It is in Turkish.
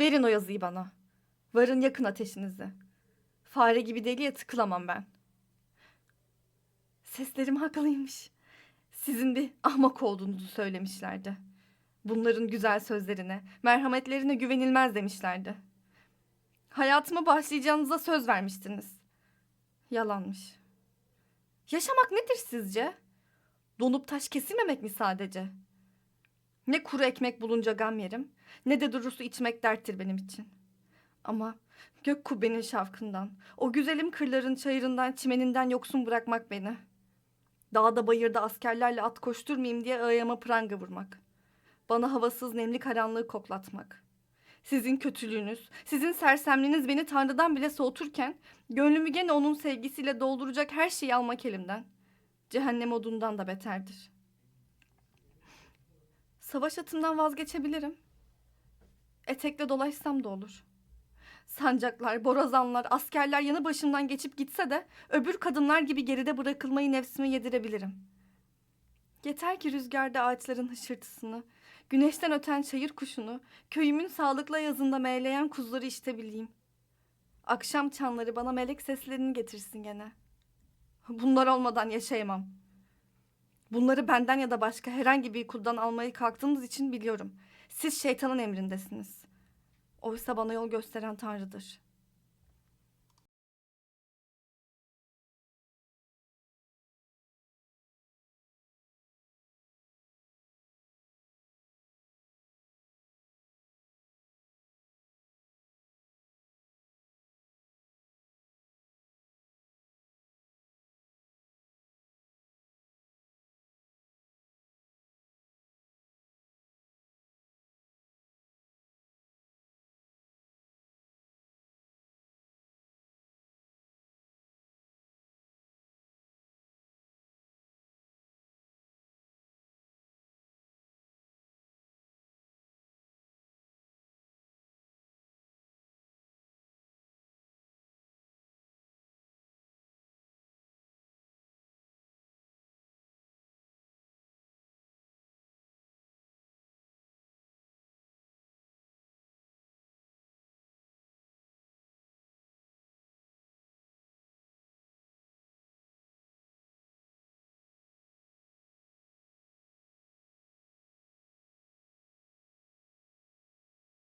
Verin o yazıyı bana. Varın yakın ateşinizi. Fare gibi deliye tıkılamam ben. Seslerim haklıymış. Sizin bir ahmak olduğunuzu söylemişlerdi. Bunların güzel sözlerine, merhametlerine güvenilmez demişlerdi. Hayatıma başlayacağınıza söz vermiştiniz. Yalanmış. Yaşamak nedir sizce? Donup taş kesilmemek mi sadece? Ne kuru ekmek bulunca gam yerim, ne de duru su içmek derttir benim için. Ama gök kubbenin şavkından, o güzelim kırların çayırından, çimeninden yoksun bırakmak beni. Dağda bayırda askerlerle at koşturmayayım diye ayağıma pranga vurmak. Bana havasız nemli karanlığı koklatmak. Sizin kötülüğünüz, sizin sersemliğiniz beni Tanrı'dan bile soğuturken, gönlümü gene onun sevgisiyle dolduracak her şeyi almak elimden. Cehennem odundan da beterdir. Savaş atından vazgeçebilirim. Etekle dolaşsam da olur. Sancaklar, borazanlar, askerler yanı başımdan geçip gitse de öbür kadınlar gibi geride bırakılmayı nefsime yedirebilirim. Yeter ki rüzgarda ağaçların hışırtısını, güneşten öten çayır kuşunu, köyümün sağlıkla yazında meyleyen kuzuları işitebileyim. Akşam çanları bana melek seslerini getirsin gene. Bunlar olmadan yaşayamam. Bunları benden ya da başka herhangi bir kuldan almaya kalktığınız için biliyorum. Siz şeytanın emrindesiniz. Oysa bana yol gösteren Tanrı'dır.